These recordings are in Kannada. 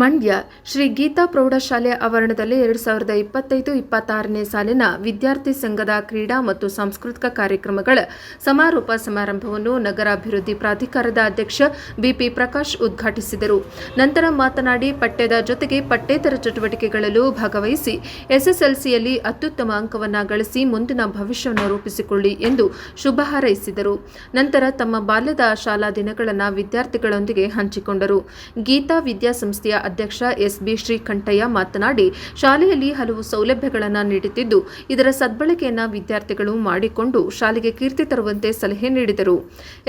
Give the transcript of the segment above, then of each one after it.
ಮಂಡ್ಯ ಶ್ರೀ ಗೀತಾ ಪ್ರೌಢಶಾಲೆ ಆವರಣದಲ್ಲಿ ಎರಡು ಸಾವಿರದ ಇಪ್ಪತ್ತೈದು, ಇಪ್ಪತ್ತಾರನೇ ಸಾಲಿನ ವಿದ್ಯಾರ್ಥಿ ಸಂಘದ ಕ್ರೀಡಾ ಮತ್ತು ಸಾಂಸ್ಕೃತಿಕ ಕಾರ್ಯಕ್ರಮಗಳ ಸಮಾರೋಪ ಸಮಾರಂಭವನ್ನು ನಗರಾಭಿವೃದ್ಧಿ ಪ್ರಾಧಿಕಾರದ ಅಧ್ಯಕ್ಷ ಬಿಪಿ ಪ್ರಕಾಶ್ ಉದ್ಘಾಟಿಸಿದರು. ನಂತರ ಮಾತನಾಡಿ, ಪಠ್ಯದ ಜೊತೆಗೆ ಪಠ್ಯೇತರ ಚಟುವಟಿಕೆಗಳಲ್ಲೂ ಭಾಗವಹಿಸಿ ಎಸ್ಎಸ್ಎಲ್ಸಿಯಲ್ಲಿ ಅತ್ಯುತ್ತಮ ಅಂಕವನ್ನು ಗಳಿಸಿ ಮುಂದಿನ ಭವಿಷ್ಯವನ್ನು ರೂಪಿಸಿಕೊಳ್ಳಿ ಎಂದು ಶುಭ ಹಾರೈಸಿದರು. ನಂತರ ತಮ್ಮ ಬಾಲ್ಯದ ಶಾಲಾ ದಿನಗಳನ್ನು ವಿದ್ಯಾರ್ಥಿಗಳೊಂದಿಗೆ ಹಂಚಿಕೊಂಡರು. ಗೀತಾ ವಿದ್ಯಾಸಂಸ್ಥೆಯ ಅಧ್ಯಕ್ಷ ಎಸ್ ಬಿ ಶ್ರೀಕಂಠಯ್ಯ ಮಾತನಾಡಿ, ಶಾಲೆಯಲ್ಲಿ ಹಲವು ಸೌಲಭ್ಯಗಳನ್ನು ನೀಡುತ್ತಿದ್ದು, ಇದರ ಸದ್ಬಳಕೆಯನ್ನು ವಿದ್ಯಾರ್ಥಿಗಳು ಮಾಡಿಕೊಂಡು ಶಾಲೆಗೆ ಕೀರ್ತಿ ತರುವಂತೆ ಸಲಹೆ ನೀಡಿದರು.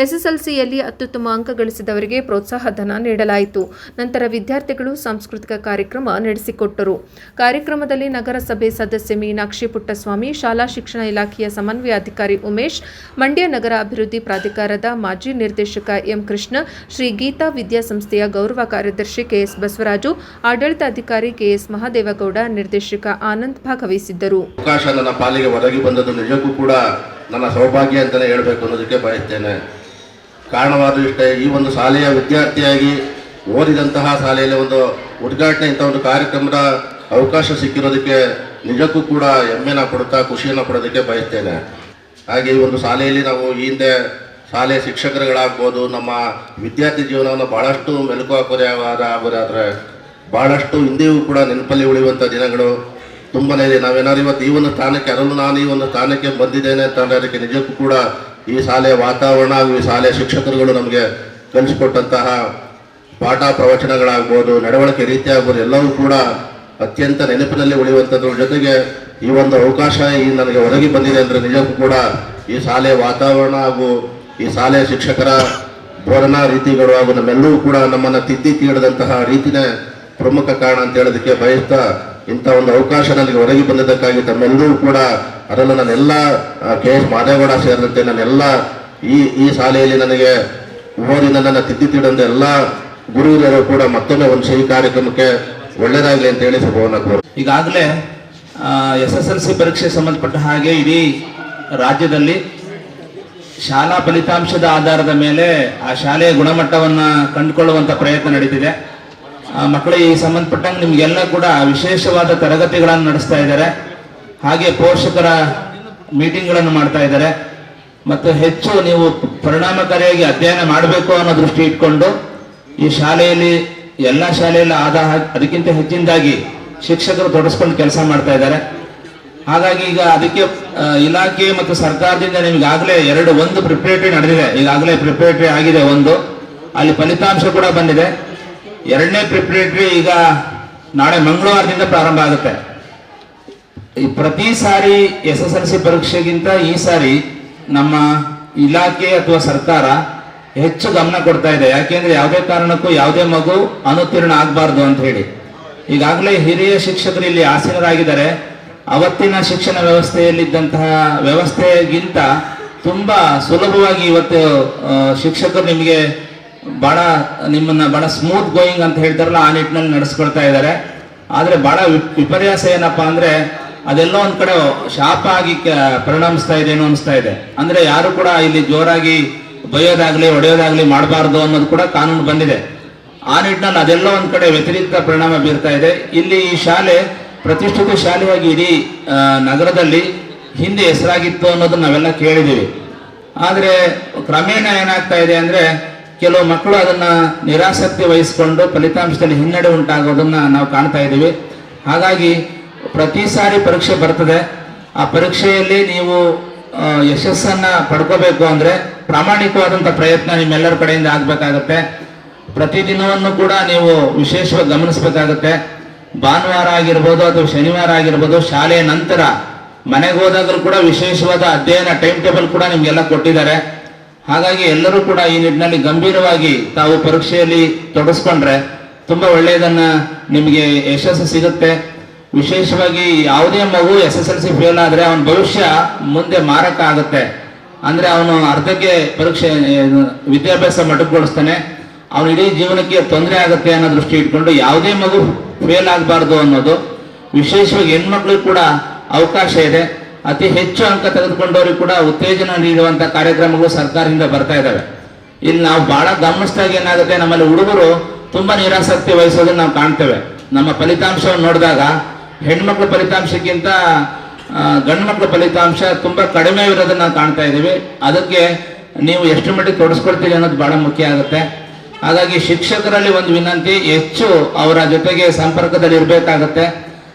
ಎಸ್ಎಸ್ಎಲ್ಸಿಯಲ್ಲಿ ಅತ್ಯುತ್ತಮ ಅಂಕ ಗಳಿಸಿದವರಿಗೆ ಪ್ರೋತ್ಸಾಹಧನ ನೀಡಲಾಯಿತು. ನಂತರ ವಿದ್ಯಾರ್ಥಿಗಳು ಸಾಂಸ್ಕೃತಿಕ ಕಾರ್ಯಕ್ರಮ ನಡೆಸಿಕೊಟ್ಟರು. ಕಾರ್ಯಕ್ರಮದಲ್ಲಿ ನಗರಸಭೆ ಸದಸ್ಯೆ ಮೀನಾಕ್ಷಿ ಪುಟ್ಟಸ್ವಾಮಿ, ಶಾಲಾ ಶಿಕ್ಷಣ ಇಲಾಖೆಯ ಸಮನ್ವಯ ಅಧಿಕಾರಿ ಉಮೇಶ್, ಮಂಡ್ಯ ನಗರ ಅಭಿವೃದ್ಧಿ ಪ್ರಾಧಿಕಾರದ ಮಾಜಿ ನಿರ್ದೇಶಕ ಎಂ ಕೃಷ್ಣ, ಶ್ರೀ ಗೀತಾ ವಿದ್ಯಾಸಂಸ್ಥೆಯ ಗೌರವ ಕಾರ್ಯದರ್ಶಿ ಕೆಎಸ್ ಬಸವರಾಜು ಆಡಳಿತಾಧಿಕಾರಿ ಕೆಎಸ್ ಮಹಾದೇವಗೌಡ, ನಿರ್ದೇಶಕ ಆನಂದ್ ಭಾಗವಹಿಸಿದ್ದರು. ಅವಕಾಶ ನನ್ನ ಪಾಲಿಗೆ ಒದಗಿ ಬಂದದ್ದು ನಿಜಕ್ಕೂ ಕೂಡ ನನ್ನ ಸೌಭಾಗ್ಯ ಅಂತಲೇ ಹೇಳಬೇಕು ಅನ್ನೋದಕ್ಕೆ ಬಯಸ್ತೇನೆ. ಕಾರಣವಾದ ಇಷ್ಟೇ, ಈ ಒಂದು ಶಾಲೆಯ ವಿದ್ಯಾರ್ಥಿಯಾಗಿ ಓದಿದಂತಹ ಶಾಲೆಯಲ್ಲಿ ಒಂದು ಉದ್ಘಾಟನೆ ಇಂಥ ಒಂದು ಕಾರ್ಯಕ್ರಮದ ಅವಕಾಶ ಸಿಕ್ಕಿರೋದಕ್ಕೆ ನಿಜಕ್ಕೂ ಕೂಡ ಹೆಮ್ಮೆನ ಪಡುತ್ತಾ ಖುಷಿಯನ್ನು ಪಡೋದಕ್ಕೆ ಬಯಸ್ತೇನೆ. ಹಾಗೆ ಈ ಒಂದು ಶಾಲೆಯಲ್ಲಿ ನಾವು ಈ ಹಿಂದೆ ಶಾಲೆಯ ಶಿಕ್ಷಕರುಗಳಾಗ್ಬೋದು, ನಮ್ಮ ವಿದ್ಯಾರ್ಥಿ ಜೀವನವನ್ನು ಭಾಳಷ್ಟು ಮೆಲುಕು ಹಾಕೋದೇ ಆಗೋದಾದರೆ ಭಾಳಷ್ಟು ಹಿಂದೆಯೂ ಕೂಡ ನೆನಪಲ್ಲಿ ಉಳಿಯುವಂಥ ದಿನಗಳು. ತುಂಬನೇ ಇದೆ. ನಾವೇನಾದ್ರು ಇವತ್ತು ಈ ಒಂದು ಸ್ಥಾನಕ್ಕೆ ಅದರಲ್ಲೂ ನಾನು ಈ ಒಂದು ಸ್ಥಾನಕ್ಕೆ ಬಂದಿದ್ದೇನೆ ಅಂತ ಅದಕ್ಕೆ ನಿಜಕ್ಕೂ ಕೂಡ ಈ ಶಾಲೆಯ ವಾತಾವರಣ ಹಾಗೂ ಈ ಶಾಲೆಯ ಶಿಕ್ಷಕರುಗಳು ನಮಗೆ ಕಲಿಸಿಕೊಟ್ಟಂತಹ ಪಾಠ ಪ್ರವಚನಗಳಾಗ್ಬೋದು, ನಡವಳಿಕೆ ರೀತಿ ಆಗ್ಬೋದು ಎಲ್ಲವೂ ಕೂಡ ಅತ್ಯಂತ ನೆನಪಿನಲ್ಲಿ ಉಳಿಯುವಂಥದ್ರ ಜೊತೆಗೆ ಈ ಒಂದು ಅವಕಾಶ ಈ ನನಗೆ ಒದಗಿ ಬಂದಿದೆ ಅಂದರೆ ನಿಜಕ್ಕೂ ಕೂಡ ಈ ಶಾಲೆಯ ವಾತಾವರಣ ಹಾಗೂ ಈ ಶಾಲೆಯ ಶಿಕ್ಷಕರ ಬೋಧನಾ ರೀತಿಗಳು ಹಾಗೂ ನಮ್ಮೆಲ್ಲವೂ ಕೂಡ ನಮ್ಮನ್ನು ತಿದ್ದಿ ತೀಡದಂತಹ ರೀತಿನೇ ಪ್ರಮುಖ ಕಾರಣ ಅಂತ ಹೇಳೋದಕ್ಕೆ ಬಯಸ್ತಾ ಇಂಥ ಒಂದು ಅವಕಾಶ ನನಗೆ ಒದಗಿ ಬಂದಿದ್ದಕ್ಕಾಗಿ ತಮ್ಮೆಲ್ಲರೂ ಕೂಡ ಅದರಲ್ಲೂ ನನ್ನೆಲ್ಲ ಕೆ ಎಸ್ ಮಾದೇಗೌಡ ಸೇರಿದಂತೆ ನನ್ನೆಲ್ಲ ಈ ಈ ಶಾಲೆಯಲ್ಲಿ ನನಗೆ ಓದಿ ನನ್ನನ್ನು ತಿದ್ದಿ ತೀಡಂತ ಎಲ್ಲ ಗುರುಗಳು ಕೂಡ ಮತ್ತೊಮ್ಮೆ ಒಂದು ಸಹಿ ಕಾರ್ಯಕ್ರಮಕ್ಕೆ ಒಳ್ಳೇದಾಗಲಿ ಅಂತ ಹೇಳಿ ಶುಭವನ್ನು ಈಗಾಗಲೇ ಎಸ್ ಎಸ್ ಎಲ್ ಸಿ ಪರೀಕ್ಷೆ ಸಂಬಂಧಪಟ್ಟ ಹಾಗೆ ಇಡೀ ರಾಜ್ಯದಲ್ಲಿ ಶಾಲಾ ಫಲಿತಾಂಶದ ಆಧಾರದ ಮೇಲೆ ಆ ಶಾಲೆಯ ಗುಣಮಟ್ಟವನ್ನು ಕಂಡುಕೊಳ್ಳುವಂಥ ಪ್ರಯತ್ನ ನಡೀತಿದೆ. ಆ, ಮಕ್ಕಳಿಗೆ ಈ ಸಂಬಂಧಪಟ್ಟಂಗೆ ನಿಮಗೆಲ್ಲ ಕೂಡ ವಿಶೇಷವಾದ ತರಗತಿಗಳನ್ನು ನಡೆಸ್ತಾ ಇದ್ದಾರೆ. ಹಾಗೆ ಪೋಷಕರ ಮೀಟಿಂಗ್ಗಳನ್ನು ಮಾಡ್ತಾ ಇದ್ದಾರೆ. ಮತ್ತು ಹೆಚ್ಚು ನೀವು ಪರಿಣಾಮಕಾರಿಯಾಗಿ ಅಧ್ಯಯನ ಮಾಡಬೇಕು ಅನ್ನೋ ದೃಷ್ಟಿ ಇಟ್ಕೊಂಡು ಈ ಶಾಲೆಯಲ್ಲಿ ಎಲ್ಲ ಶಾಲೆಯಲ್ಲಿ ಆದ ಅದಕ್ಕಿಂತ ಹೆಚ್ಚಿನದಾಗಿ ಶಿಕ್ಷಕರು ತೊಡಸ್ಕೊಂಡು ಕೆಲಸ ಮಾಡ್ತಾ ಇದ್ದಾರೆ. ಹಾಗಾಗಿ ಈಗ ಅದಕ್ಕೆ ಇಲಾಖೆ ಮತ್ತು ಸರ್ಕಾರದಿಂದ ನಿಮಗಾಗಲೇ ಎರಡು, ಒಂದು ಪ್ರಿಪರೇಟರಿ ನಡೆದಿದೆ. ಈಗಾಗಲೇ ಪ್ರಿಪರೇಟರಿ ಆಗಿದೆ ಒಂದು. ಅಲ್ಲಿ ಫಲಿತಾಂಶ ಕೂಡ ಬಂದಿದೆ. ಎರಡನೇ ಪ್ರಿಪರೇಟರಿ ಈಗ ನಾಳೆ ಮಂಗಳವಾರದಿಂದ ಪ್ರಾರಂಭ ಆಗುತ್ತೆ. ಈ ಪ್ರತಿ ಸಾರಿ ಎಸ್ ಎಸ್ ಎಲ್ ಸಿ ಪರೀಕ್ಷೆಗಿಂತ ಈ ಸಾರಿ ನಮ್ಮ ಇಲಾಖೆ ಅಥವಾ ಸರ್ಕಾರ ಹೆಚ್ಚು ಗಮನ ಕೊಡ್ತಾ ಇದೆ. ಯಾಕೆಂದ್ರೆ ಯಾವುದೇ ಕಾರಣಕ್ಕೂ ಯಾವುದೇ ಮಗು ಅನುತ್ತೀರ್ಣ ಆಗಬಾರ್ದು ಅಂತ ಹೇಳಿ. ಈಗಾಗಲೇ ಹಿರಿಯ ಶಿಕ್ಷಕರು ಇಲ್ಲಿ ಆಸೀನರಾಗಿದ್ದಾರೆ. ಅವತ್ತಿನ ಶಿಕ್ಷಣ ವ್ಯವಸ್ಥೆಯಲ್ಲಿದ್ದಂತಹ ವ್ಯವಸ್ಥೆಗಿಂತ ತುಂಬ ಸುಲಭವಾಗಿ ಇವತ್ತು ಶಿಕ್ಷಕರು ನಿಮಗೆ ಬಹಳ, ನಿಮ್ಮನ್ನ ಬಹಳ ಸ್ಮೂತ್ ಗೋಯಿಂಗ್ ಅಂತ ಹೇಳ್ತಾರಲ್ಲ, ಆ ನಿಟ್ಟಿನಲ್ಲಿ ನಡೆಸ್ಕೊಳ್ತಾ ಇದ್ದಾರೆ. ಆದರೆ ವಿ- ವಿಪರ್ಯಾಸ ಏನಪ್ಪಾ ಅಂದ್ರೆ, ಅದೆಲ್ಲೋ ಒಂದು ಕಡೆ ಶಾಪ ಆಗಿ ಪರಿಣಮಿಸ್ತಾ ಇದೆ ಏನೋ ಅನಿಸ್ತಾ ಇದೆ. ಅಂದ್ರೆ ಯಾರು ಕೂಡ ಇಲ್ಲಿ ಜೋರಾಗಿ ಬೈಯೋದಾಗಲಿ ಹೊಡೆಯೋದಾಗಲಿ ಮಾಡಬಾರ್ದು ಅನ್ನೋದು ಕೂಡ ಕಾನೂನು ಬಂದಿದೆ. ಆ ನಿಟ್ಟಿನಲ್ಲಿ ಅದೆಲ್ಲ ಒಂದು ಕಡೆ ವ್ಯತಿರಿಕ್ತ ಪರಿಣಾಮ ಬೀರ್ತಾ ಇದೆ. ಇಲ್ಲಿ ಈ ಶಾಲೆ ಪ್ರತಿಷ್ಠಿತ ಶಾಲೆಯಾಗಿ ಇಡೀ ನಗರದಲ್ಲಿ ಹಿಂದೆ ಹೆಸರಾಗಿತ್ತು ಅನ್ನೋದನ್ನ ನಾವೆಲ್ಲ ಕೇಳಿದ್ದೀವಿ. ಆದರೆ ಕ್ರಮೇಣ ಏನಾಗ್ತಾ ಇದೆ ಅಂದರೆ ಕೆಲವು ಮಕ್ಕಳು ಅದನ್ನು ನಿರಾಸಕ್ತಿ ವಹಿಸಿಕೊಂಡು ಫಲಿತಾಂಶದಲ್ಲಿ ಹಿನ್ನಡೆ ಉಂಟಾಗೋದನ್ನು ನಾವು ಕಾಣ್ತಾ ಇದ್ದೀವಿ. ಹಾಗಾಗಿ ಪ್ರತಿ ಸಾರಿ ಪರೀಕ್ಷೆ ಬರ್ತದೆ. ಆ ಪರೀಕ್ಷೆಯಲ್ಲಿ ನೀವು ಯಶಸ್ಸನ್ನು ಪಡ್ಕೋಬೇಕು ಅಂದರೆ ಪ್ರಾಮಾಣಿಕವಾದಂಥ ಪ್ರಯತ್ನ ನಿಮ್ಮೆಲ್ಲರ ಕಡೆಯಿಂದ ಆಗಬೇಕಾಗತ್ತೆ. ಪ್ರತಿದಿನವನ್ನು ಕೂಡ ನೀವು ವಿಶೇಷವಾಗಿ ಗಮನಿಸಬೇಕಾಗತ್ತೆ. ಭಾನುವಾರ ಆಗಿರ್ಬೋದು ಅಥವಾ ಶನಿವಾರ ಆಗಿರ್ಬೋದು ಶಾಲೆಯ ನಂತರ ಮನೆಗೆ ಹೋದಾಗಲೂ ಕೂಡ ವಿಶೇಷವಾದ ಅಧ್ಯಯನ ಟೈಮ್ ಟೇಬಲ್ ಕೂಡ ನಿಮ್ಗೆಲ್ಲ ಕೊಟ್ಟಿದ್ದಾರೆ. ಹಾಗಾಗಿ ಎಲ್ಲರೂ ಕೂಡ ಈ ನಿಟ್ಟಿನಲ್ಲಿ ಗಂಭೀರವಾಗಿ ತಾವು ಪರೀಕ್ಷೆಯಲ್ಲಿ ತೊಡಸ್ಕೊಂಡ್ರೆ ತುಂಬಾ ಒಳ್ಳೆಯದನ್ನ ನಿಮಗೆ ಯಶಸ್ಸು ಸಿಗುತ್ತೆ. ವಿಶೇಷವಾಗಿ ಯಾವುದೇ ಮಗು S S L C fail ಆದ್ರೆ ಅವನ ಭವಿಷ್ಯ ಮುಂದೆ ಮಾರಕ ಆಗುತ್ತೆ ಅಂದ್ರೆ ಅವನು ಅರ್ಧಕ್ಕೆ ಪರೀಕ್ಷೆ, ವಿದ್ಯಾಭ್ಯಾಸ ಮಟಕಗೊಳಿಸ್ತಾನೆ ಅವನ ಇಡೀ ಜೀವನಕ್ಕೆ ತೊಂದರೆ ಆಗುತ್ತೆ ಅನ್ನೋ ದೃಷ್ಟಿ ಇಟ್ಕೊಂಡು ಯಾವುದೇ ಮಗು ಫೇಲ್ ಆಗಬಾರ್ದು ಅನ್ನೋದು ವಿಶೇಷವಾಗಿ ಹೆಣ್ಮಕ್ಳಿಗೆ ಕೂಡ ಅವಕಾಶ ಇದೆ. ಅತಿ ಹೆಚ್ಚು ಅಂಕ ತೆಗೆದುಕೊಂಡವರಿಗೆ ಕೂಡ ಉತ್ತೇಜನ ನೀಡುವಂಥ ಕಾರ್ಯಕ್ರಮಗಳು ಸರ್ಕಾರದಿಂದ ಬರ್ತಾ ಇದ್ದಾವೆ. ಇಲ್ಲಿ ನಾವು ಬಹಳ ಗಮನಿಸಿದಾಗ ಏನಾಗುತ್ತೆ, ನಮ್ಮಲ್ಲಿ ಹುಡುಗರು ತುಂಬಾ ನಿರಾಸಕ್ತಿ ವಹಿಸೋದನ್ನ ನಾವು ಕಾಣ್ತೇವೆ. ನಮ್ಮ ಫಲಿತಾಂಶವನ್ನು ನೋಡಿದಾಗ ಹೆಣ್ಮಕ್ಳ ಫಲಿತಾಂಶಕ್ಕಿಂತ ಗಂಡು ಮಕ್ಕಳ ಫಲಿತಾಂಶ ತುಂಬಾ ಕಡಿಮೆ ಇರೋದನ್ನ ನಾವು ಕಾಣ್ತಾ ಇದ್ದೀವಿ. ಅದಕ್ಕೆ ನೀವು ಎಷ್ಟು ಮಟ್ಟಿಗೆ ತೊಡಸ್ಕೊಳ್ತೀರಿ ಅನ್ನೋದು ಬಹಳ ಮುಖ್ಯ ಆಗುತ್ತೆ. ಹಾಗಾಗಿ ಶಿಕ್ಷಕರಲ್ಲಿ ಒಂದು ವಿನಂತಿ, ಹೆಚ್ಚು ಅವರ ಜೊತೆಗೆ ಸಂಪರ್ಕದಲ್ಲಿ ಇರಬೇಕಾಗತ್ತೆ.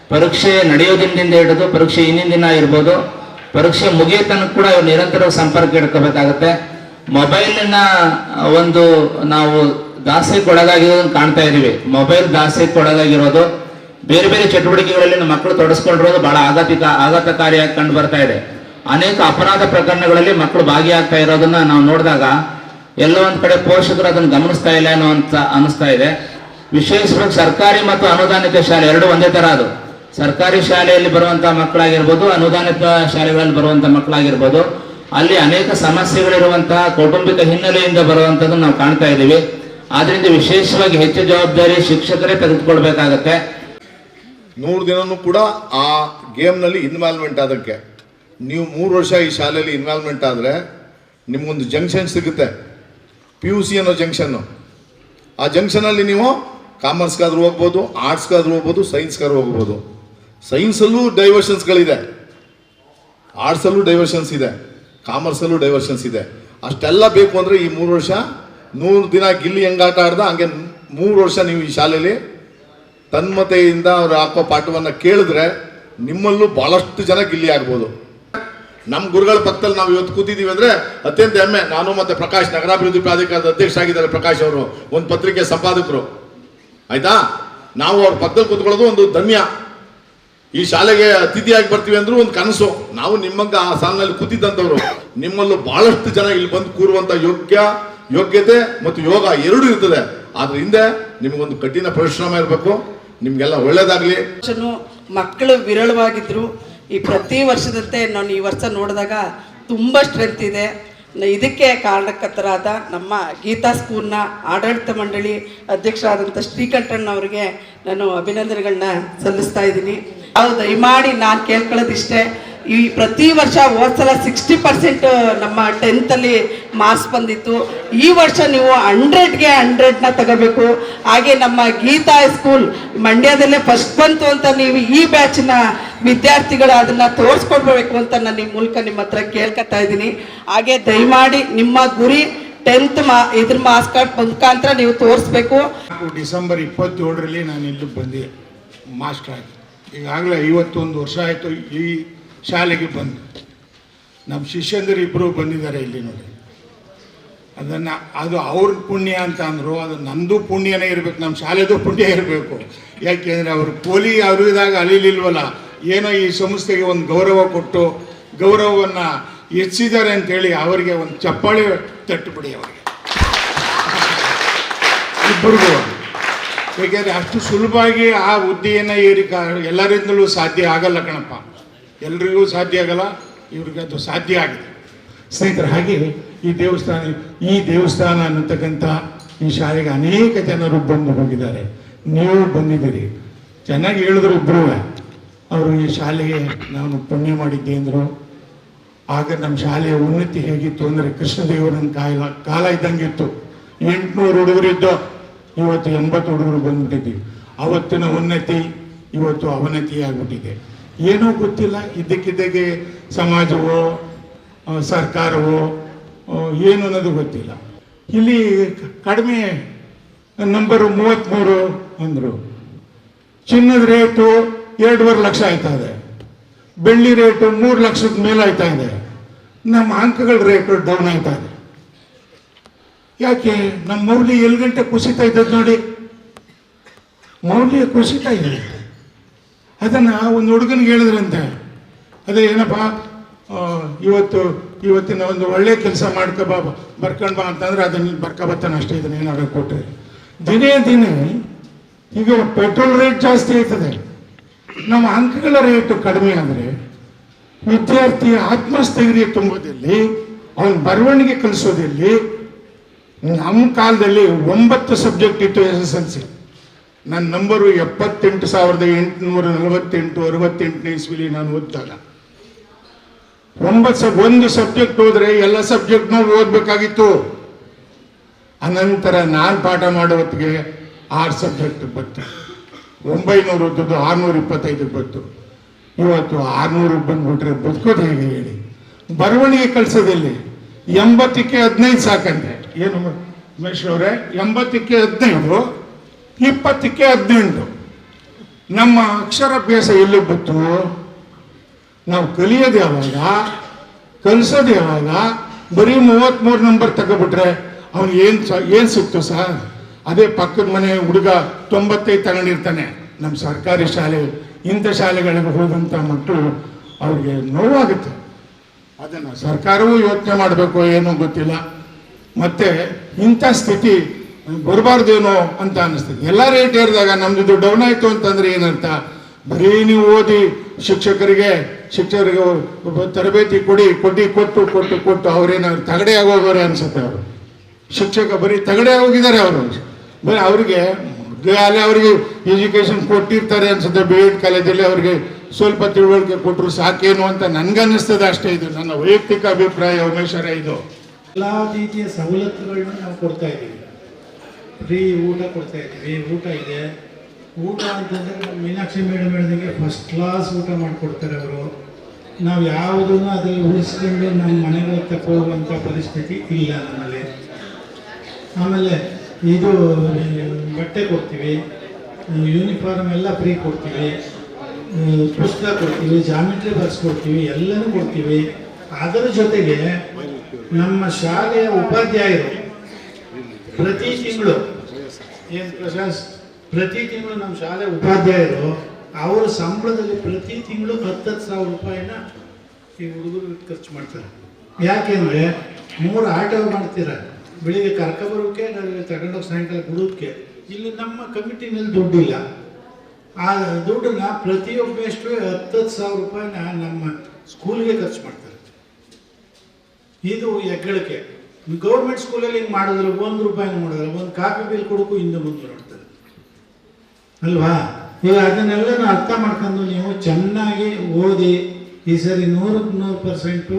ಪರೀಕ್ಷೆ ನಡೆಯೋದಿನದಿಂದ ಹಿಡಿದು ಪರೀಕ್ಷೆ ಇನ್ನಿನ ದಿನ ಇರ್ಬೋದು. ಪರೀಕ್ಷೆ ಮುಗಿಯೋ ತನಕ ಕೂಡ ನಿರಂತರ ಸಂಪರ್ಕ ಇಟ್ಕೋಬೇಕಾಗತ್ತೆ. ಮೊಬೈಲಿನ ಒಂದು ನಾವು ದಾಸ್ಯಕ್ಕೆ ಒಳಗಾಗಿರೋದನ್ನು ಕಾಣ್ತಾ ಇದ್ದೀವಿ ಮೊಬೈಲ್ ದಾಸ್ಯಕ್ಕೆ ಒಳಗಾಗಿರೋದು. ಬೇರೆ ಬೇರೆ ಚಟುವಟಿಕೆಗಳಲ್ಲಿ ನಮ್ಮ ಮಕ್ಕಳು ತೊಡಸ್ಕೊಂಡಿರೋದು ಬಹಳ ಆಘಾತಿಕ, ಆಘಾತಕಾರಿಯಾಗಿ ಕಂಡು ಬರ್ತಾ ಇದೆ. ಅನೇಕ ಅಪರಾಧ ಪ್ರಕರಣಗಳಲ್ಲಿ ಮಕ್ಕಳು ಭಾಗಿಯಾಗ್ತಾ ಇರೋದನ್ನ ನಾವು ನೋಡಿದಾಗ ಎಲ್ಲೋ ಒಂದ್ ಕಡೆ ಪೋಷಕರು ಅದನ್ನು ಗಮನಿಸ್ತಾ ಇಲ್ಲ ಅನ್ನೋ ಅಂತ ಅನಿಸ್ತಾ ಇದೆ. ವಿಶೇಷವಾಗಿ ಸರ್ಕಾರಿ ಮತ್ತು ಅನುದಾನಿತ ಶಾಲೆ ಎರಡು ಒಂದೇ ತರ ಅದು. ಸರ್ಕಾರಿ ಶಾಲೆಯಲ್ಲಿ ಬರುವಂತ ಮಕ್ಕಳಾಗಿರ್ಬೋದು, ಅನುದಾನಿತ ಶಾಲೆಗಳಲ್ಲಿ ಬರುವಂತ ಮಕ್ಕಳಾಗಿರ್ಬೋದು. ಅಲ್ಲಿ ಅನೇಕ ಸಮಸ್ಯೆಗಳಿರುವಂತಹ ಕೌಟುಂಬಿಕ ಹಿನ್ನೆಲೆಯಿಂದ ಬರುವಂಥದ್ದನ್ನು ನಾವು ಕಾಣ್ತಾ ಇದ್ದೀವಿ. ಆದ್ರಿಂದ ವಿಶೇಷವಾಗಿ ಹೆಚ್ಚು ಜವಾಬ್ದಾರಿ ಶಿಕ್ಷಕರೇ ತೆಗೆದುಕೊಳ್ಬೇಕಾಗತ್ತೆ. ನೂರು ದಿನನೂ ಕೂಡ ಆ ಗೇಮ್ನಲ್ಲಿ ಇನ್ವಾಲ್ವ್ಮೆಂಟ್ ಆದಕ್ಕೆ. ನೀವು ಮೂರು ವರ್ಷ ಈ ಶಾಲೆಯಲ್ಲಿ ಇನ್ವಾಲ್ವ್ಮೆಂಟ್ ಆದರೆ ನಿಮ್ಗೊಂದು ಜಂಕ್ಷನ್ ಸಿಗುತ್ತೆ. ಪಿ ಯು ಸಿ ಅನ್ನೋ ಜಂಕ್ಷನ್ನು ಆ ಜಂಕ್ಷನಲ್ಲಿ ನೀವು ಕಾಮರ್ಸ್ಗಾದ್ರೂ ಹೋಗ್ಬೋದು ಆರ್ಟ್ಸ್ಗಾದ್ರೂ ಹೋಗ್ಬೋದು ಸೈನ್ಸ್ಗಾದ್ರೂ ಹೋಗ್ಬೋದು. ಸೈನ್ಸಲ್ಲೂ ಡೈವರ್ಷನ್ಸ್ಗಳಿದೆ ಆರ್ಟ್ಸಲ್ಲೂ ಡೈವರ್ಷನ್ಸ್ ಇದೆ. ಕಾಮರ್ಸಲ್ಲೂ ಡೈವರ್ಷನ್ಸ್ ಇದೆ. ಅಷ್ಟೆಲ್ಲ ಬೇಕು ಅಂದರೆ ಈ ಮೂರು ವರ್ಷ ನೂರು ದಿನ ಗಿಲ್ಲಿ ಹೆಂಗೆ ಆಟ ಆಡ್ದ, ಹಂಗೆ ಮೂರು ವರ್ಷ ನೀವು ಈ ಶಾಲೆಯಲ್ಲಿ ತನ್ಮತೆಯಿಂದ ಅವ್ರು ಹಾಕೋ ಪಾಠವನ್ನು ಕೇಳಿದ್ರೆ ನಿಮ್ಮಲ್ಲೂ ಭಾಳಷ್ಟು ಜನ ಗಿಲ್ಲಿ ಆಗ್ಬೋದು. ನಮ್ಮ ಗುರುಗಳ ಪಕ್ಕದಲ್ಲಿ ನಾವು ಇವತ್ತು ಕೂತಿದ್ದೀವಿ ಅಂದರೆ ಅತ್ಯಂತ ಹೆಮ್ಮೆ. ನಾನು ಮತ್ತು ಪ್ರಕಾಶ್ ನಗರಾಭಿವೃದ್ಧಿ ಪ್ರಾಧಿಕಾರದ ಅಧ್ಯಕ್ಷ ಆಗಿದ್ದಾರೆ ಪ್ರಕಾಶ್ ಅವರು, ಒಂದು ಪತ್ರಿಕೆ ಸಂಪಾದಕರು. ಆಯಿತಾ? ನಾವು ಅವ್ರ ಪಕ್ಕದಲ್ಲಿ ಕೂತ್ಕೊಳ್ಳೋದು ಒಂದು ಧನ್ಯ. ಈ ಶಾಲೆಗೆ ಅತಿಥಿಯಾಗಿ ಬರ್ತೀವಿ ಅಂದ್ರೂ ಒಂದು ಕನಸು. ನಾವು ನಿಮ್ಮಂಗೆ ಆ ಸಾಲಿನಲ್ಲಿ ಕೂತಿದ್ದಂಥವ್ರು, ನಿಮ್ಮಲ್ಲೂ ಭಾಳಷ್ಟು ಜನ ಇಲ್ಲಿ ಬಂದು ಕೂರುವಂಥ ಯೋಗ್ಯ, ಯೋಗ್ಯತೆ ಮತ್ತು ಯೋಗ ಎರಡೂ ಇರ್ತದೆ. ಆದ್ರ ಹಿಂದೆ ನಿಮಗೊಂದು ಕಠಿಣ ಪರಿಶ್ರಮ ಇರಬೇಕು. ನಿಮ್ಗೆಲ್ಲ ಒಳ್ಳೇದಾಗ್ಲಿ. ಮಕ್ಕಳು ವಿರಳವಾಗಿದ್ರು ಈ ಪ್ರತಿ ವರ್ಷದಂತೆ ನಾನು ಈ ವರ್ಷ ನೋಡಿದಾಗ ತುಂಬ ಸ್ಟ್ರೆಂತ್ ಇದೆ. ಇದಕ್ಕೆ ಕಾರಣಕರ್ತರಾದ ನಮ್ಮ ಗೀತಾ ಸ್ಕೂಲ್ನ ಆಡಳಿತ ಮಂಡಳಿ ಅಧ್ಯಕ್ಷರಾದಂಥ ಶ್ರೀಕಂಠಣ್ಣವ್ರಿಗೆ ನಾನು ಅಭಿನಂದನೆಗಳನ್ನ ಸಲ್ಲಿಸ್ತಾ ಇದ್ದೀನಿ. ಈ ಮಾಡಿ ನಾನು ಕೇಳ್ಕೊಳ್ಳೋದಿಷ್ಟೇ. ಈ ಪ್ರತಿ ವರ್ಷ ಹೋದ್ಸಲ ಸಿಕ್ಸ್ಟಿ ಪರ್ಸೆಂಟ್ ನಮ್ಮ ಟೆಂತಲ್ಲಿ ಮಾರ್ಕ್ಸ್ ಬಂದಿತ್ತು. ಈ ವರ್ಷ ನೀವು ಹಂಡ್ರೆಡ್ಗೆ ಹಂಡ್ರೆಡ್ನ ತಗೋಬೇಕು. ಹಾಗೆ ನಮ್ಮ ಗೀತಾ ಸ್ಕೂಲ್ ಮಂಡ್ಯದಲ್ಲೇ ಫಸ್ಟ್ ಬಂತು ಅಂತ ನೀವು ಈ ಬ್ಯಾಚ್ನ ವಿದ್ಯಾರ್ಥಿಗಳು ಅದನ್ನ ತೋರಿಸ್ಕೊಡ್ಬೇಕು ಅಂತ ನಾನು ನಿಮ್ಮ ಮೂಲಕ ನಿಮ್ಮ ಹತ್ರ ಕೇಳ್ಕೊತಾ ಇದ್ದೀನಿ. ಹಾಗೆ ದಯಮಾಡಿ ನಿಮ್ಮ ಗುರಿ ಟೆಂತ್ ಮಾ ಇದ್ರ ಮಾರ್ಕ್ಸ್ ಕಾರ್ಡ್ ಮುಖಾಂತರ ನೀವು ತೋರಿಸ್ಬೇಕು. ಡಿಸೆಂಬರ್ ಇಪ್ಪತ್ತೇಳರಲ್ಲಿ ನಾನು ಇಲ್ಲಿ ಬಂದೆ ಮಾಸ್ಟರ್ ಆಗಿ ಈಗಾಗಲೇ ಐವತ್ತೊಂದು ವರ್ಷ ಆಯಿತು ಈ ಶಾಲೆಗೆ ಬಂದು. ನಮ್ಮ ಶಿಷ್ಯಂದರು ಇಬ್ಬರು ಬಂದಿದ್ದಾರೆ ಇಲ್ಲಿ ನೋಡಿ. ಅದನ್ನು, ಅದು ಅವ್ರ ಪುಣ್ಯ ಅಂತ ಅಂದರು, ಅದು ನಂದು ಪುಣ್ಯನೇ ಇರಬೇಕು, ನಮ್ಮ ಶಾಲೆದು ಪುಣ್ಯ ಇರಬೇಕು. ಯಾಕೆಂದರೆ ಅವರು ಪೋಲಿ ಅರಿವಿದಾಗ ಅಲಿಲಿಲ್ವಲ್ಲ ಏನೋ ಈ ಸಂಸ್ಥೆಗೆ ಒಂದು ಗೌರವ ಕೊಟ್ಟು, ಗೌರವವನ್ನು ಹೆಚ್ಚಿದ್ದಾರೆ ಅಂತೇಳಿ ಅವರಿಗೆ ಒಂದು ಚಪ್ಪಾಳೆ ತಟ್ಟುಬಿಡಿ ಅವರಿಗೆ. ಇಬ್ಬರಿಗೂ. ಏಕೆಂದರೆ ಅಷ್ಟು ಸುಲಭವಾಗಿ ಆ ಹುದ್ದೆಯನ್ನು ಏರಿಕ ಎಲ್ಲರಿಂದಲೂ ಸಾಧ್ಯ ಆಗಲ್ಲ ಕಣಪ್ಪ. ಎಲ್ರಿಗೂ ಸಾಧ್ಯ ಆಗಲ್ಲ, ಇವ್ರಿಗೆ ಅದು ಸಾಧ್ಯ ಆಗಿದೆ. ಸ್ನೇಹಿತರ, ಹಾಗೆ ಈ ದೇವಸ್ಥಾನ ಈ ದೇವಸ್ಥಾನ ಅನ್ನತಕ್ಕಂಥ ಈ ಶಾಲೆಗೆ ಅನೇಕ ಜನರು ಬಂದು ಹೋಗಿದ್ದಾರೆ. ನೀವು ಬಂದಿದ್ದೀರಿ. ಚೆನ್ನಾಗಿ ಹೇಳಿದ್ರು ಇಬ್ಬರೂ ಅವರು ಈ ಶಾಲೆಗೆ ನಾನು ಪುಣ್ಯ ಮಾಡಿದ್ದೆ ಅಂದರು. ಆಗ ನಮ್ಮ ಶಾಲೆಯ ಉನ್ನತಿ ಹೇಗಿತ್ತು ಅಂದರೆ ಕೃಷ್ಣದೇವರನ್ನ ಕಾಲ ಕಾಲ ಇದ್ದಂಗಿತ್ತು ಎಂಟುನೂರು ಇದ್ದೋ, ಇವತ್ತು ಎಂಬತ್ತು ಹುಡುಗರು ಬಂದ್ಬಿಟ್ಟಿದ್ದೀವಿ. ಅವತ್ತಿನ ಉನ್ನತಿ ಇವತ್ತು ಅವನತಿ ಆಗ್ಬಿಟ್ಟಿದೆ ಏನೋ ಗೊತ್ತಿಲ್ಲ. ಇದ್ದಕ್ಕಿದ್ದಾಗೆ ಸಮಾಜವೋ ಸರ್ಕಾರವೋ ಏನು ಅನ್ನೋದು ಗೊತ್ತಿಲ್ಲ. ಇಲ್ಲಿ ಕಡಿಮೆ ನಂಬರು ಮೂವತ್ತ್ಮೂರು ಅಂದರು. ಚಿನ್ನದ ರೇಟು ಎರಡೂವರೆ ಲಕ್ಷ ಆಯ್ತಾ ಇದೆ. ಬೆಳ್ಳಿ ರೇಟು ಮೂರು ಲಕ್ಷದ ಮೇಲೆ ಆಯ್ತಾ ಇದೆ. ನಮ್ಮ ಅಂಕಗಳ ರೇಟು ಡೌನ್ ಆಯ್ತಾ ಇದೆ. ಯಾಕೆ? ನಮ್ಮ ಮೌಲ್ಯ ಎಲ್ಲಿ ಗಂಟೆ ಕುಸಿತಾ ಇದ್ದದ್ದು ನೋಡಿ. ಮೌಲ್ಯ ಕುಸಿತಾ ಇದೆ. ಅದನ್ನ ಒಂದು ಹುಡುಗನಿಗೆ ಹೇಳಿದ್ರಂತೆ. ಅದೇ ಏನಪ್ಪ ಇವತ್ತು, ಇವತ್ತಿನ ಒಂದು ಒಳ್ಳೆ ಕೆಲಸ ಮಾಡ್ಕೊ ಬಾ, ಬರ್ಕೊಂಡ್ ಬಾ ಅಂತಂದ್ರೆ ಅದನ್ನ ಬರ್ಕೊಬತ್ತಾನೆ ಅಷ್ಟೇ, ಇದನ್ನ ಏನಾದ್ರು ಕೊಟ್ಟರೆ ದಿನೇ ದಿನೇ ಈಗ ಪೆಟ್ರೋಲ್ ರೇಟ್ ಜಾಸ್ತಿ ಆಯ್ತದೆ ನಮ್ಮ ಅಂಕಗಳ ರೇಟು ಕಡಿಮೆ ಆದರೆ ವಿದ್ಯಾರ್ಥಿಯ ಆತ್ಮಸ್ಥೈರ್ಯ ತುಂಬೋದಲ್ಲಿ ಅವನ ಬರವಣಿಗೆ ಕಲಿಸೋದಲ್ಲಿ ನಮ್ಮ ಕಾಲದಲ್ಲಿ ಒಂಬತ್ತು ಸಬ್ಜೆಕ್ಟ್ ಇತ್ತು ಎಸ್ ಎಸ್ ಎಲ್ ಸಿ ನನ್ನ ನಂಬರು ಎಪ್ಪತ್ತೆಂಟು ಸಾವಿರದ ಎಂಟುನೂರ ನಲವತ್ತೆಂಟು, ಅರವತ್ತೆಂಟನೇ ಇಸ್ವಿಲಿ ನಾನು ಓದಿದಾಗ. ಒಂಬತ್ತು ಒಂದು ಸಬ್ಜೆಕ್ಟ್ ಹೋದ್ರೆ ಎಲ್ಲ ಸಬ್ಜೆಕ್ಟ್ನೂ ಓದಬೇಕಾಗಿತ್ತು. ಅನಂತರ ನಾನು ಪಾಠ ಮಾಡೋ ಹೊತ್ತಿಗೆ ಆರು ಸಬ್ಜೆಕ್ಟ್ ಬಂತು. ಒಂಬೈನೂರು ಓದೋದು ಆರುನೂರ ಇಪ್ಪತ್ತೈದು ಬಂತು. ಇವತ್ತು ಆರುನೂರು ಬಂದ್ಬಿಟ್ರೆ ಬದುಕೋದು ಹೇಗೆ ಹೇಳಿ. ಬರವಣಿಗೆ ಕಳ್ಸೋದಲ್ಲಿ. ಎಂಬತ್ತಕ್ಕೆ ಹದಿನೈದು ಸಾಕಂತೆ. ಏನು ಮಹೇಶ್ ಅವರೇ? ಎಂಬತ್ತಕ್ಕೆ ಹದಿನೈದು. ಇಪ್ಪತ್ತಕ್ಕೆ ಹದಿನೆಂಟು. ನಮ್ಮ ಅಕ್ಷರಾಭ್ಯಾಸ ಎಲ್ಲಿ ಬಿತ್ತು? ನಾವು ಕಲಿಯೋದು ಯಾವಾಗ ಕಲಿಸೋದು ಯಾವಾಗ ಬರೀ ಮೂವತ್ತ್ಮೂರು ನಂಬರ್ ತಗೊಬಿಟ್ರೆ ಅವ್ನಿಗೆ ಏನು ಸ, ಏನು ಸಿಕ್ತು ಸರ್? ಅದೇ ಪಕ್ಕದ ಮನೆ ಹುಡುಗ ತೊಂಬತ್ತೈದು ತಗೊಂಡಿರ್ತಾನೆ ನಮ್ಮ ಸರ್ಕಾರಿ ಶಾಲೆ, ಇಂಥ ಶಾಲೆಗಳಿಗೆ ಹೋದಂಥ ಮಕ್ಕಳು ಅವ್ರಿಗೆ ನೋವಾಗುತ್ತೆ. ಅದನ್ನು ಸರ್ಕಾರವೂ ಯೋಚನೆ ಮಾಡಬೇಕು ಏನೋ ಗೊತ್ತಿಲ್ಲ. ಮತ್ತೆ ಇಂಥ ಸ್ಥಿತಿ ಬರಬಾರ್ದೇನೋ ಅಂತ ಅನಿಸ್ತದೆ ಎಲ್ಲ ರೇಟ್ ಏರಿದಾಗ ನಮ್ದು ಡೌನ್ ಆಯಿತು ಅಂತಂದ್ರೆ ಏನಂತ ಬರೀ ನೀವು ಓದಿ ಶಿಕ್ಷಕರಿಗೆ ಶಿಕ್ಷಕರಿಗೆ ತರಬೇತಿ ಕೊಡಿ ಕೊಡಿ, ಕೊಟ್ಟು ಕೊಟ್ಟು ಕೊಟ್ಟು ಅವ್ರೇನಾದ್ರು ತಗಡೆ ಆಗೋಗೋರೆ ಅನ್ಸುತ್ತೆ ಅವರು. ಶಿಕ್ಷಕ ಬರೀ ತಗಡೆ ಹೋಗಿದ್ದಾರೆ ಅವರು. ಬರೀ ಅವರಿಗೆ ಅಲ್ಲಿ ಅವರಿಗೆ ಎಜುಕೇಶನ್ ಕೊಟ್ಟಿರ್ತಾರೆ ಅನ್ಸುತ್ತೆ ಬಿ ಎಡ್ ಕಾಲೇಜಲ್ಲಿ ಅವರಿಗೆ ಸ್ವಲ್ಪ ತಿಳುವಳಿಕೆ ಕೊಟ್ಟರು ಸಾಕೇನು ಅಂತ ನನ್ಗನ್ನಿಸ್ತದೆ ಅಷ್ಟೇ ಇದು. ನನ್ನ ವೈಯಕ್ತಿಕ ಅಭಿಪ್ರಾಯ ಉಮೇಶ್ವರ ಇದು. ಎಲ್ಲ ರೀತಿಯ ಸವಲತ್ತುಗಳನ್ನ ನಾವು ಕೊಡ್ತಾ ಇದ್ದೀವಿ. ಫ್ರೀ ಊಟ ಕೊಡ್ತಾ ಇದ್ದೀವಿ. ಊಟ ಇದೆ. ಊಟ ಅಂತಂದರೆ ಮೀನಾಕ್ಷಿ ಮೇಡಮ್ ಹೇಳಿದಂಗೆ ಫಸ್ಟ್ ಕ್ಲಾಸ್ ಊಟ ಮಾಡಿಕೊಡ್ತಾರೆ ಅವರು. ನಾವು ಯಾವುದನ್ನು ಅದರಲ್ಲಿ ಉಳಿಸ್ಕೊಂಡು ನಮ್ಮ ಮನೆಗಳಿಗೆ ತಗೊಳ್ಳುವಂಥ ಪರಿಸ್ಥಿತಿ ಇಲ್ಲ ನಮ್ಮಲ್ಲಿ. ಆಮೇಲೆ ಇದು ಬಟ್ಟೆ ಕೊಡ್ತೀವಿ. ಯೂನಿಫಾರ್ಮ್ ಎಲ್ಲ ಫ್ರೀ ಕೊಡ್ತೀವಿ. ಪುಸ್ತಕ ಕೊಡ್ತೀವಿ ಜಾಮಿಟ್ರಿ ಬರ್ಸ್ಕೊಡ್ತೀವಿ ಎಲ್ಲನೂ ಕೊಡ್ತೀವಿ. ಅದರ ಜೊತೆಗೆ ನಮ್ಮ ಶಾಲೆಯ ಉಪಾಧ್ಯಾಯರು ಪ್ರತಿ ತಿಂಗಳು. ಏನು ಪ್ರಶಾಂತ್? ಪ್ರತಿ ತಿಂಗಳು ನಮ್ಮ ಶಾಲೆ ಉಪಾಧ್ಯಾಯರು ಅವರ ಸಂಬಳದಲ್ಲಿ ಪ್ರತಿ ತಿಂಗಳು ಹತ್ತತ್ತು ಸಾವಿರ ರೂಪಾಯಿನ ಈ ಹುಡುಗರು ಖರ್ಚು ಮಾಡ್ತಾರೆ. ಯಾಕೆಂದ್ರೆ ಮೂರು ಆಟೋ ಮಾಡ್ತೀರ? ಬೆಳಿಗ್ಗೆ ಕರ್ಕೊಬರೋಕ್ಕೆ ನಾವು ತಗೊಂಡೋಗಿ ಸಾಯಂಕಾಲ ಬಿಡೋದಕ್ಕೆ ಇಲ್ಲಿ ನಮ್ಮ ಕಮಿಟಿನಲ್ಲಿ ದುಡ್ಡಿಲ್ಲ. ಆ ದುಡ್ಡನ್ನ ಪ್ರತಿಯೊಬ್ಬಷ್ಟು ಹತ್ತತ್ತು ಸಾವಿರ ರೂಪಾಯಿನ ನಮ್ಮ ಸ್ಕೂಲ್ಗೆ ಖರ್ಚು ಮಾಡ್ತಾರೆ. ಇದು ಹೆಗ್ಗಳಿಕೆ. ಗೌರ್ಮೆಂಟ್ ಸ್ಕೂಲಲ್ಲಿ ಹಿಂಗೆ ಮಾಡಿದ್ರೆ ಒಂದು ಹಂಗೆ ಮಾಡಿದ್ರೆ ಒಂದು ಕಾಪಿ ಬಿಲ್ ಕೊಡೋಕ್ಕೂ ಹಿಂದೆ ಮುಂದೆ ನೋಡ್ತಾರೆ. ಅಲ್ವಾ? ಈಗ ಅದನ್ನೆಲ್ಲ ಅರ್ಥ ಮಾಡ್ಕೊಂಡು ನೀವು ಚೆನ್ನಾಗಿ ಓದಿ ಈ ಸರಿ ನೂರಕ್ಕೆ ನೂರು ಪರ್ಸೆಂಟು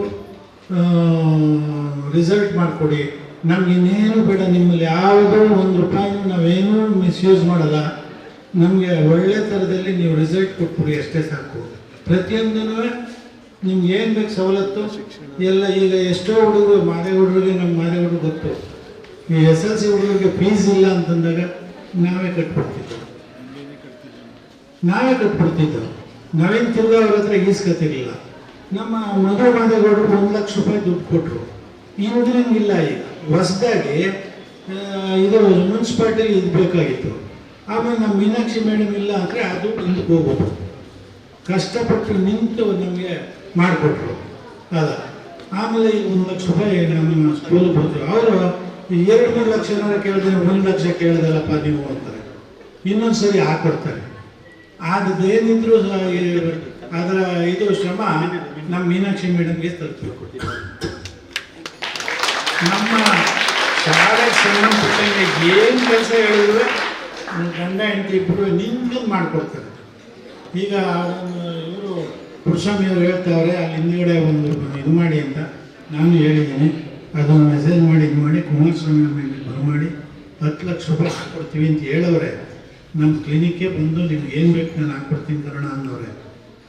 ರಿಸಲ್ಟ್ ಮಾಡಿಕೊಡಿ. ನಮ್ಗೆ ಇನ್ನೇನು ಬೇಡ, ನಿಮ್ಮಲ್ಲಿ ಯಾವುದೋ ಒಂದು ರೂಪಾಯಿನೂ ನಾವೇನೂ ಮಿಸ್ಯೂಸ್ ಮಾಡಲ್ಲ. ನಮಗೆ ಒಳ್ಳೆ ಥರದಲ್ಲಿ ನೀವು ರಿಸಲ್ಟ್ ಕೊಟ್ಬಿಡಿ, ಅಷ್ಟೇ ಸಾಕು. ಪ್ರತಿಯೊಂದೂ ನಿಮ್ಗೆ ಏನು ಬೇಕು ಸವಲತ್ತು? ಎಲ್ಲ ಈಗ ಎಷ್ಟೋ ಹುಡುಗರು ಮಾದೇ ಹುಡುಗರಿಗೆ ನಮ್ಮ ಮಾದೇ ಹುಡುಗರು ಗೊತ್ತು. ಈ ಎಸ್ ಎಲ್ ಸಿ ಹುಡುಗರಿಗೆ ಫೀಸ್ ಇಲ್ಲ ಅಂತಂದಾಗ ನಾವೇ ಕಟ್ಬಿಡ್ತಿದ್ದೆವು ನಾವೇ ಕಟ್ಬಿಡ್ತಿದ್ದೆವು ನಾವೇನು ತಿರ್ಗಾ ಅವ್ರ ಹತ್ರ ಈಸ್ಕೊತಿರ್ಲಿಲ್ಲ ನಮ್ಮ ಮಧು ಮಾದೇಗೌಡರು ಒಂದು ಲಕ್ಷ ರೂಪಾಯಿ ದುಡ್ಡು ಕೊಟ್ಟರು ಇಲ್ಲ ಈಗ. ಹೊಸದಾಗಿ ಇದು ಮುನ್ಸಿಪಾಲ್ಟಿಲಿ ಇದು ಬೇಕಾಗಿತ್ತು. ಆಮೇಲೆ ನಮ್ಮ ಮೀನಾಕ್ಷಿ ಮೇಡಮ್ ಇಲ್ಲ ಅಂದರೆ ಅದು ಹಿಂದಕ್ಕೆ ಹೋಗ್ಬೋದು ಕಷ್ಟಪಟ್ಟು ನಿಂತು ನಮಗೆ ಮಾಡಿಕೊಟ್ರು. ಅದ. ಆಮೇಲೆ ಈಗ ಒಂದು ಲಕ್ಷ ರೂಪಾಯಿ ನಮ್ಮ ಸ್ಕೂಲಿಗೆ ಹೋದ್ರು ಅವರು ಎರಡು ಮೂರು ಲಕ್ಷ ಏನಾರು ಕೇಳಿದ್ರೆ ಒಂದು ಲಕ್ಷ ಕೇಳಿದಲ್ಲಪ್ಪ ನೀವು ಅಂತಾರೆ. ಇನ್ನೊಂದು ಸರಿ ಹಾಕೊಡ್ತಾರೆ ಏನಿದ್ರು ಅದರ ಇದು ಶ್ರಮ ನಮ್ಮ ಮೀನಾಕ್ಷಿ ಮೇಡಮ್ಗೆ ತಲುಪಬೇಕು ನಮ್ಮ ಶಾಲೆ ಸಂಬಂಧಪಟ್ಟಂಗೆ ಏನು ಕೆಲಸ ಹೇಳಿದ್ರೆ ಗಂಡ ಹೆಂಡತಿ ಇಬ್ಬರು ನಿಂತು ಮಾಡಿಕೊಡ್ತಾರೆ. ಈಗ ಇವರು ಪುರುಷಾಮಿ ಅವರು ಹೇಳ್ತಾವ್ರೆ ಅಲ್ಲಿ ಹಿಂದ್ಗಡೆ ಒಂದು ಇದು ಮಾಡಿ ಅಂತ ನಾನು ಹೇಳಿದ್ದೀನಿ. ಅದನ್ನು ಮೆಸೇಜ್ ಮಾಡಿ ಇದು ಮಾಡಿ ಕುಮಾರಸ್ವಾಮಿ ಮೇಲೆ ಬರಮಾಡಿ ಹತ್ತು ಲಕ್ಷ ರೂಪಾಯಿ ಹಾಕ್ಕೊಡ್ತೀವಿ ಅಂತ ಹೇಳವ್ರೆ. ನಮ್ಮ ಕ್ಲಿನಿಕ್ಗೆ ಬಂದು ನಿಮ್ಗೆ ಏನು ಬೇಕು ನಾನು ಹಾಕ್ಕೊಡ್ತೀನಿ ಕರೋಣ ಅನ್ನೋರೆ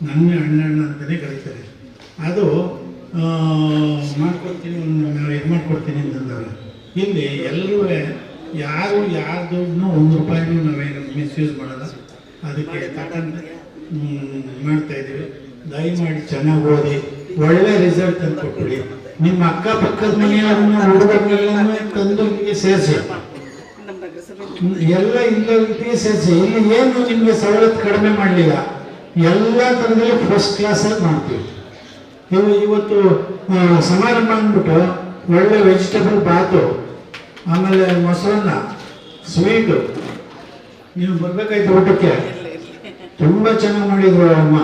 ನನ್ನ ಅಣ್ಣ ಅಣ್ಣ ಅಂತಲೇ ಕರೀತಾರೆ. ಅದು ಮಾಡ್ಕೊಡ್ತೀನಿ ಒಂದು ಇದು ಮಾಡ್ಕೊಡ್ತೀನಿ ಅಂತಂದವ್ರೆ. ಇಲ್ಲಿ ಎಲ್ಲರೂ ಯಾರು ಯಾರ ದುಡ್ಡು ಒಂದು ರೂಪಾಯಿನೂ ನಾವೇನು ಮಿಸ್ಯೂಸ್ ಮಾಡೋಲ್ಲ. ಅದಕ್ಕೆ ಮಾಡ್ತಾಯಿದ್ದೀವಿ ಮಾಡ್ತಾ ಇದ್ದೀವಿ ದಯಮಾಡಿ ಚೆನ್ನಾಗಿ ಓದಿ. ಒಳ್ಳೆ ರಿಸಲ್ಟ್ ಅಂತ ಕೊಟ್ಬಿಡಿ ನಿಮ್ಮ ಅಕ್ಕಪಕ್ಕದ ಮನೆಯವ್ರನ್ನ ಹುಡುಗರನ್ನೆಲ್ಲ ತಂದು ಇಲ್ಲಿಗೆ ಸೇರಿಸಿ. ಎಲ್ಲ ಇಲ್ಲ ಇಲ್ಲಿಗೆ ಸೇರಿಸಿ. ಇಲ್ಲಿ ಏನು ನಿಮಗೆ ಸವಲತ್ತು ಕಡಿಮೆ ಮಾಡಲಿಲ್ಲ. ಎಲ್ಲ ಥರದಲ್ಲಿ ಫಸ್ಟ್ ಕ್ಲಾಸಾಗಿ ಮಾಡ್ತೀವಿ. ನೀವು ಇವತ್ತು ಸಮಾರಂಭ ಅಂದ್ಬಿಟ್ಟು ಒಳ್ಳೆ ವೆಜಿಟೇಬಲ್ ಬಾತು ಆಮೇಲೆ ಮೊಸರನ್ನ ಸ್ವೀಟು ನೀವು ಬರ್ಬೇಕಾಯ್ತು ಊಟಕ್ಕೆ? ತುಂಬ ಚೆನ್ನಾಗಿ ಮಾಡಿದ್ರು ಅಮ್ಮ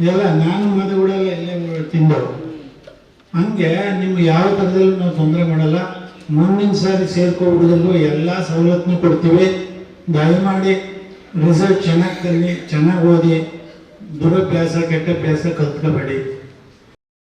ಎಲ್ಲ ನಾನು ಕೂಡಲ್ಲ ಇಲ್ಲೇ ತಿಂದವರು. ಹಂಗೆ ನಿಮ್ಗೆ ಯಾವ ಥರದಲ್ಲೂ ನಾವು ತೊಂದರೆ ಮಾಡಲ್ಲ. ಮುಂದಿನ ಸಾರಿ ಸೇರ್ಕೊಬಿಡೋದಲ್ಲೂ ಎಲ್ಲ ಸವಲತ್ತನ್ನು ಕೊಡ್ತೀವಿ. ದಯಮಾಡಿ ರಿಸಲ್ಟ್ ಚೆನ್ನಾಗಿ ತನ್ನಿ ಚೆನ್ನಾಗಿ ಓದಿ. ದುರಭ್ಯಾಸ, ಕೆಟ್ಟ ಅಭ್ಯಾಸ ಕಲ್ತ್ಕೋಬೇಡಿ.